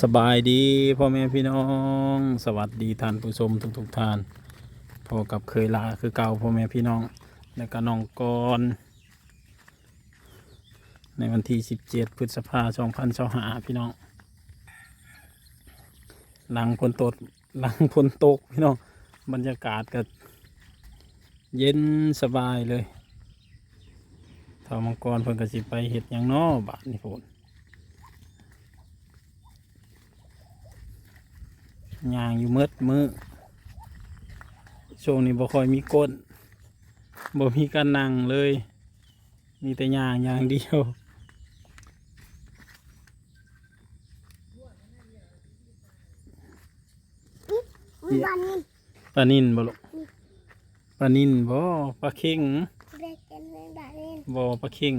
สบายดีพ่อแม่พี่น้อง สวัสดีท่านผู้ชมทุกทุกๆท่านพอกับเคยลาคือเก่าพ่อแม่พี่น้องแล้วก็น้องกรในวันที่ 17 พฤษภาคม2025พี่น้องหลังพลตกหลังพลตกพี่น้องบรรยากาศก็เย็นสบายเลยถ้ามังกรเพิ่นก็สิไปเห็ดหยังน้อบาทนี่พูน ยางอยู่มืดมือช่วงนี้บ่ค่อยมีก้นบ่มีการนั่งเลย มีแต่ยางอย่างเดียวมีวันนี้ปลานินบ่ลูกปลานินบ่ปลาเข็งบ่ปลาเข็ง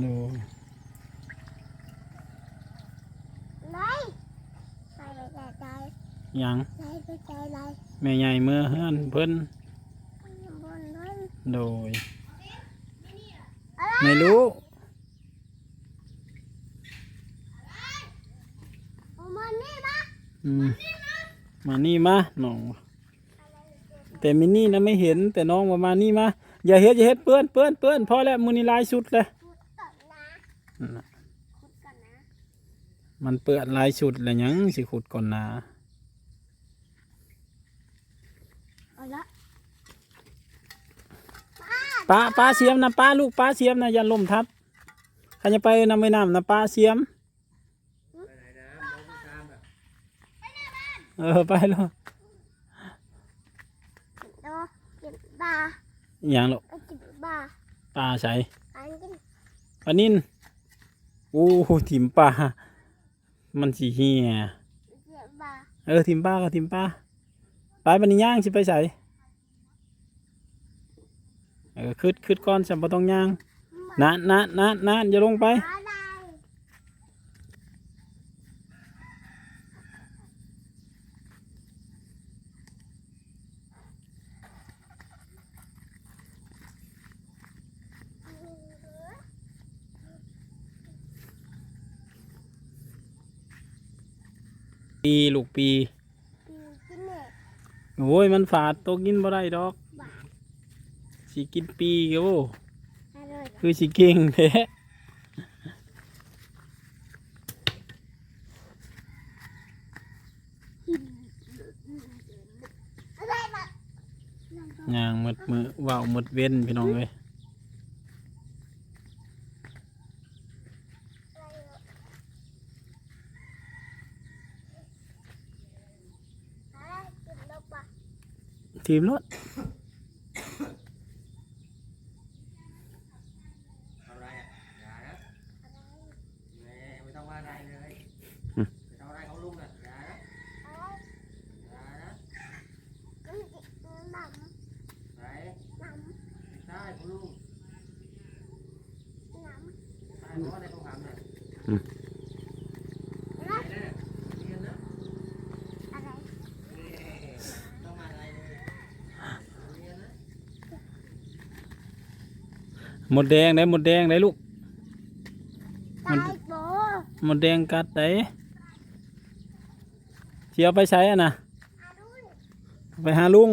โนไปไปใจใจ ห ยังไหนไปใจไหนแม่ใหญ่เมื่อเฮือนเพิ่นบนนั้นโดยไม่รู้เอามันนี่มาอืมมานี่มาน้องแต่มินนี่นะไม่เห็นแต่น้องมามานี่มาอย่าเฮ็ดอย่าเฮ็ดเปื้อนเปื้อนเปื้อนพอแล้วมือนี่ลายสุดเลยขุดก่อนนะนั่นน่ะขุดก่อนนะมันเปื้อนลายสุดแล้วหยังสิขุดก่อนนะ เอาละ ป้าป้าเสียมนะป้าลูกป้าเสียมนะอย่าล้มทับใครจะไปนำไปนำนะป้าเสียมเออไปแล้วโดกินบาอหย่างลูกไปกินบาป้าใส่อันกินปลานินโอ้โหถิ่มป้ามันสีเหียเจ็บบาเออถิ่มป้าก็ถิ่มป้าไปบันนี้ย่างสิไปใส่เออคืดคืดก้อนสัมปต้องย่างนะนะนะนะอย่าลงไปอะไรปีลูกปีปีกินเนี่ยโอ้ย มันฝาดตกกินบ่ได้ดอกบา สิกินปีก็โอ้อะไรคือสิเก่งแท้อะไรมาย่างหมดมือว่าวหมดเว้นพี่น้องเลยอะไรกินแล้วปะทีมรถ อะไรอะอย่านะแหมไม่ต้องว่าอะไรเลยไม่ต้องอะไรเขาลุงน่ะอย่านะ อะไร อย่านะ มันกินหนำ ไหน หนำ ไม่ใช่เขาลุง หนำ ใช่เพราะอะไรเขาถามเนี่ย อะไร ไหนเนี่ยเรียนนะ อะไร ต้องมาอะไรเลยเรียนนะ หมดแดงได้หมดแดงได้ลูกตายโบหมดแดงกัดได้เสียไปใช้อะนะอาดุนไปหาลุง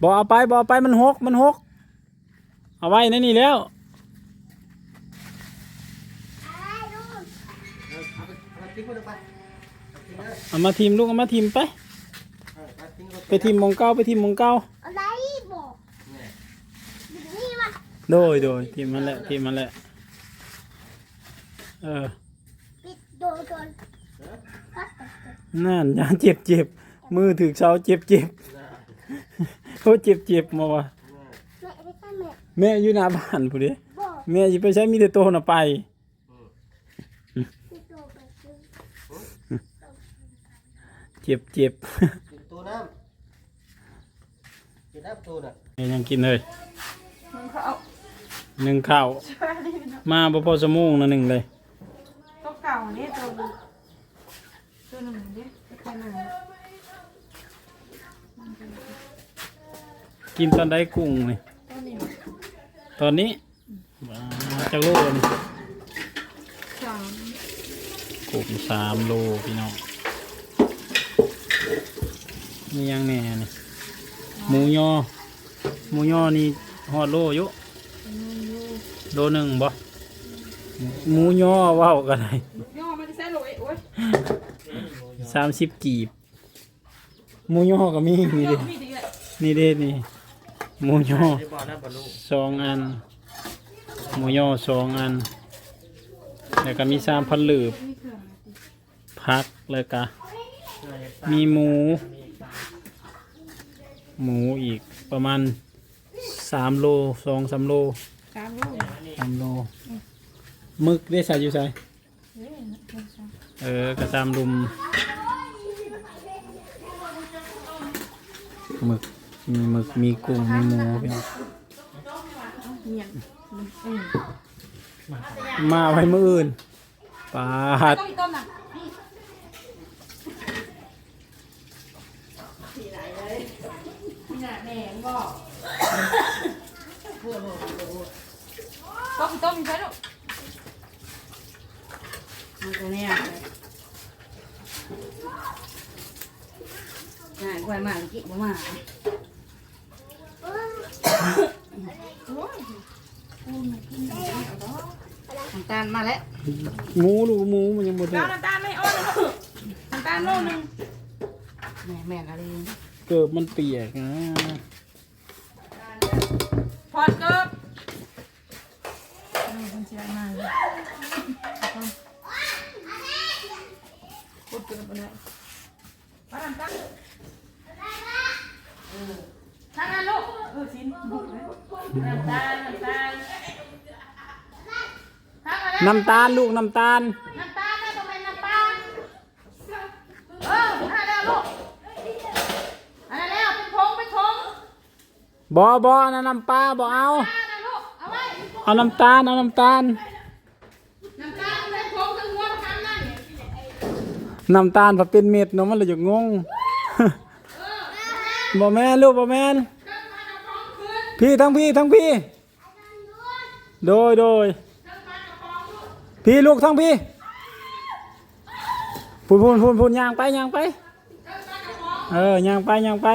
บอกเอาไปบอกเอาไปมันหกมันหกเอาไว้ในนี่แล้วอะไรดุนเออเอาไปเอาไปทิ้งมันลงไปเอาทิ้งเลยเอามาทีมลูกเอามาทีมไปเออไปทิ้งลงไปทีมหมองเก้าไปทีมหมองเก้า อะไรโบ เนี่ย นี่มา โดยโดยทีมมันแหละทีมมันแหละ เออปิดโดนโดนพัดตกนั่นยาเจ็บเจ็บมือถือเสาเจ็บเจ็บน่ะเขาเจ็บเจ็บมาวะน่ะแม่ไปใกล้แม่แม่อยู่หน้าบ้านผู้เดีโบแม่จะไปใช้มีแต่โตน่ะไป ปิดโดนไปซื้อเจ็บเจ็บ กินตัวน้ำกินน้ำตัวน่ะแม่ยังกินเลยมึงเขาเอา หนึ่งข้าวช่วยดิเนาะมาบ่พอสมูงนะหนึ่งเลย ตัวเก่านี่ตัวตัวหนึ่งดิตัวหนึ่งกินตอนได้กุ้งนี่ตัวนี้ตอนนี้ว้าจากโลกนี่สามกบสามโลพี่น้องนี่ยังแน่นี่หมูยอหมูยอนี่ฮอดโลอยู่มันอยู่ โลหนึ่งบ่หมูยอเว้าวกันไดย่อมันจะใส่โหลยโอ้ยสามสิบกีบหมูยอก็มีนี่ย่เด้อมีดีเลยนี่เด้นี่หมูยอที่บอกนะบรรลุสองอันหมูยอสองอัน แล้วก็มีสามพันหลืบมีเครื่องพักแล้วก็มีหมู หมูอีกประมาณสามโลสองสามโล สามโลสามโลหมึกได้ใส่อยู่ใส่เฮ้ยเอาสามเออกระซามลุมหมึกมีหมึกมีกุ้งมีหมูพี่น้องเหียนมันอืมมาไว้มืออื่นปาดต้มอีกต้มน่ะนี่น่ะแหน่งบอก ต้มอีกต้มอีกใช่ลูกมันก็แน่เลยง่ายกว่ามากินบ่มาโอ้ยน้ำตาลมาแล้วหมูลูกหมูมันยังหมดเลแล้ยวน้ำตาลไม่อ้อนนะลูกน้ำตาลโลนึงแม่แม่อะไรเกิบมันเปียกนะพอดเกิบนี่มันเสียมากเลยพูดเกิบอะไรมาน้ำตาลทางนั้นลูกเออชิ้นบุกเลย น้ำตาลน้ำตาลทางนั้นน้ำตาลลูกน้ำตาล น้ำตาลนะต้องเป็นน้ำตาลเออให้แล้วลูกให้แล้วเป็นทงเป็นทงบอบอนะน้ำปลาบอเอาตานะลูกเอาไว้เอาน้ำตาล เอาน้ำตาล น้ำตาลเป็นทงถึงหัวทำนั่นน้ำตาลพอเป็นเม็ดเนาะมันเลยจะงงบอแมนลูกบอแมน พี่ทั้งพี่ทั้งพี่ โดยโดยพี่ลูกทั้งพี่พูนพูนพูนพูนยางไปยางไป เออยางไปยางไป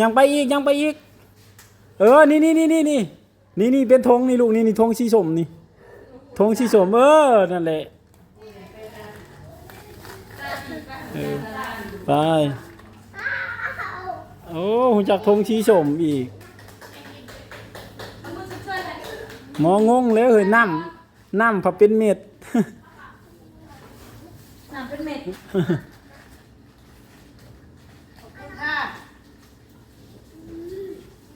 ยางไปอีกยางไปอีก เออ นี่นี่นี่นี่นี่นี่นี่เป็นธงนี่ลูกนี่นี่ธงสีสมนี่ธงสีสมเออ นั่นแหละไป โอ้หูจักธงสีสมอีก หมองงแล้วเฮ้ยน้ำน้ำผับเป็นเม็ดน้ำเป็นเม็ดค่ะ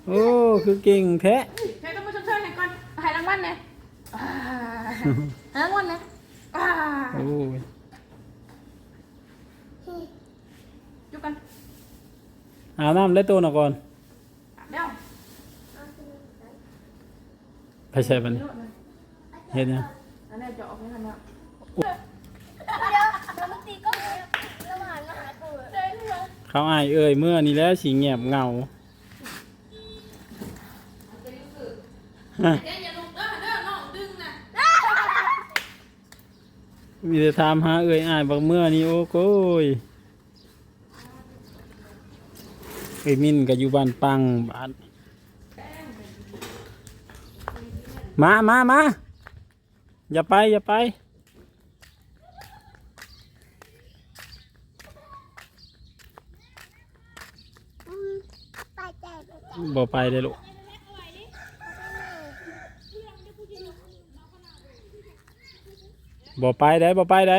โอ้คือเก่งแท้ใครต้องมาช่วยๆให้ก่อนให้รางวัลเลยอ่าให้รางวัลเลยอ่าโอ้ยจุกันอาบน้ำได้ตัวหน่อยก่อนเดี๋ยว ไปใช่ปะนี่เห็นยังอันนี้จะออกไม่ทันแล้วเดี๋ยวเราวได้เลยเขาอายเอ่ยเมื่อนี้แล้วสีเงียบเงามีแต่ถามหาเอ่ยอายบักเมื่อนี้โอ้โกยเอ้ยมินก็อยู่บ้านปังบ้าน มามามาอย่าไป อย่าไปไปใจไปใจบ่ไปเลยลูก บ่ไปได้บ่ไปได้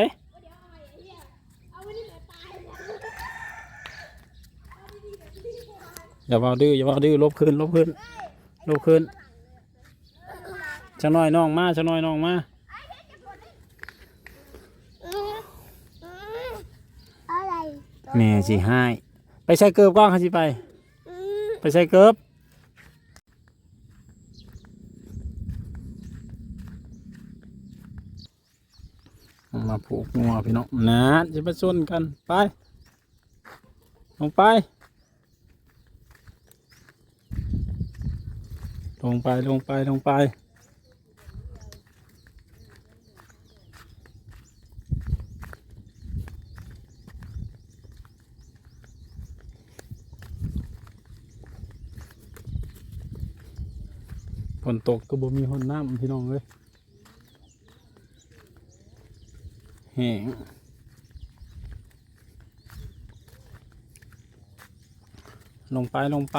เอาไว้นี่แหละตายอย่าเบาดื้ออย่าเบาดื้อลบคืนลบคืนลบคืน ชะน้อยน้องมาชะน้อยน้องมาอะไรแม่สิให้ไปใส่เกิบก้อนเขาสิไปอืมไปใส่เกิบมาผูกงัวพี่น้องนะจะไปชนกันไปลงไป ลงไปลงไปลงไป นตกก็บ่มีหนน้ำพี่น้องเลยแห้งลงไปลงไป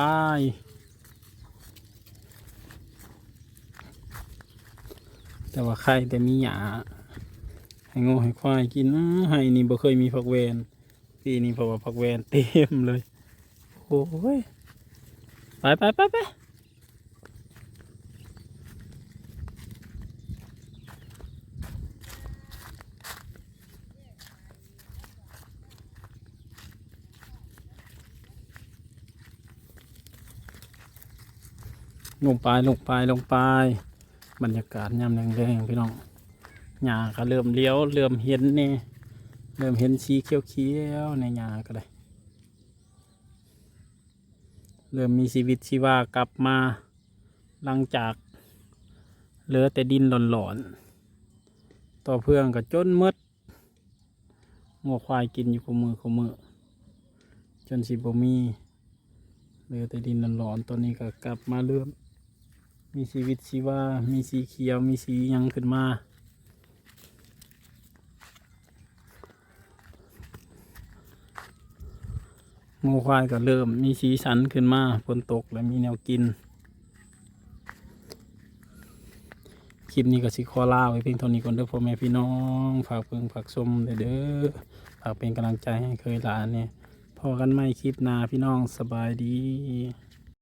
แต่ว่าใครแต่มีหยาให้งูให้ควายกินให้นี่บ่เคยมีผักแวนปีนี้เพราะว่าผักแวนเต็มเลย โอ้ย ไปไปไปไป ลงไปลงไปลงไป บรรยากาศยามแรงๆพี่น้องหญ้าก็เริ่มเลี้ยวเริ่มเห็นเนี่ยเริ่มเห็นสีเขียวๆในหญ้าก็เลยเริ่มมีชีวิตชีวากลับมา หลังจากเหลือแต่ดินหลอนๆ ต่อเพื่องก็จนหมดงัวควายกินอยู่คู่มือคู่มือ จนสิบมีเหลือแต่ดินหลอนๆตอนนี้ก็กลับมาเริ่ม มีชีวิตชีวา มีสีเขียว มีสียังขึ้นมางูควายก็เริ่มมีสีสันขึ้นมาฝนตกและมีแนวกิน คลิปนี้ก็สิขอลาไว้เพียงเท่านี้ก่อนเด้อพ่อแม่พี่น้อง ฝากเพิ่งฝากชมเด้อเด้อฝากเป็นกำลังใจให้เคยหลานเนี่ยพอกันไหมคลิปหน้าพี่น้องสบายดี